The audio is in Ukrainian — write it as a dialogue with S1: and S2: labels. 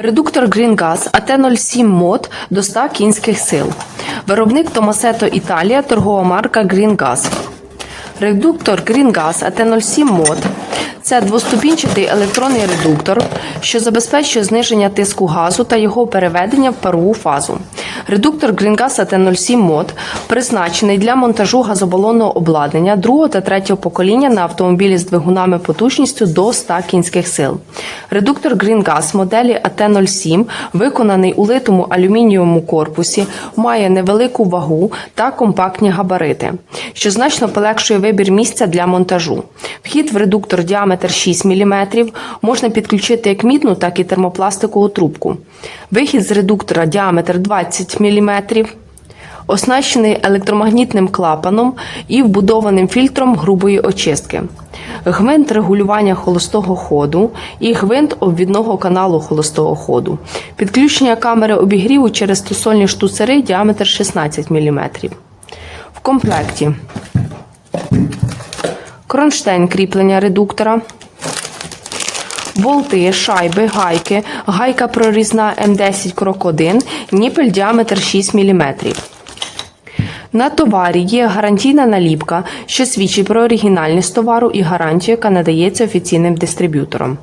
S1: Редуктор GreenGas AT07 мод до 100 кінських сил. Виробник Томасето Італія, торгова марка GreenGas. Редуктор GreenGas AT07 мод це двоступінчатий електронний редуктор, що забезпечує зниження тиску газу та його переведення в парову фазу. Редуктор GreenGas AT07 мод призначений для монтажу газобалонного обладнання другого та третього покоління на автомобілі з двигунами потужністю до 100 кінських сил. Редуктор GreenGas моделі AT07 виконаний у литому алюмінієвому корпусі, має невелику вагу та компактні габарити, що значно полегшує вибір місця для монтажу. Вхід в редуктор діаметр 6 мм, можна підключити як мідну, так і термопластикову трубку. Вихід з редуктора діаметр 20 мм, оснащений електромагнітним клапаном і вбудованим фільтром грубої очистки. Гвинт регулювання холостого ходу і гвинт обвідного каналу холостого ходу. Підключення камери обігріву через тусольні штуцери діаметр 16 мм. В комплекті кронштейн кріплення редуктора, болти, шайби, гайки, гайка прорізна М10 крок 1, ніпель діаметр 6 мм. На товарі є гарантійна наліпка, що свідчить про оригінальність товару і гарантію, яка надається офіційним дистриб'ютором.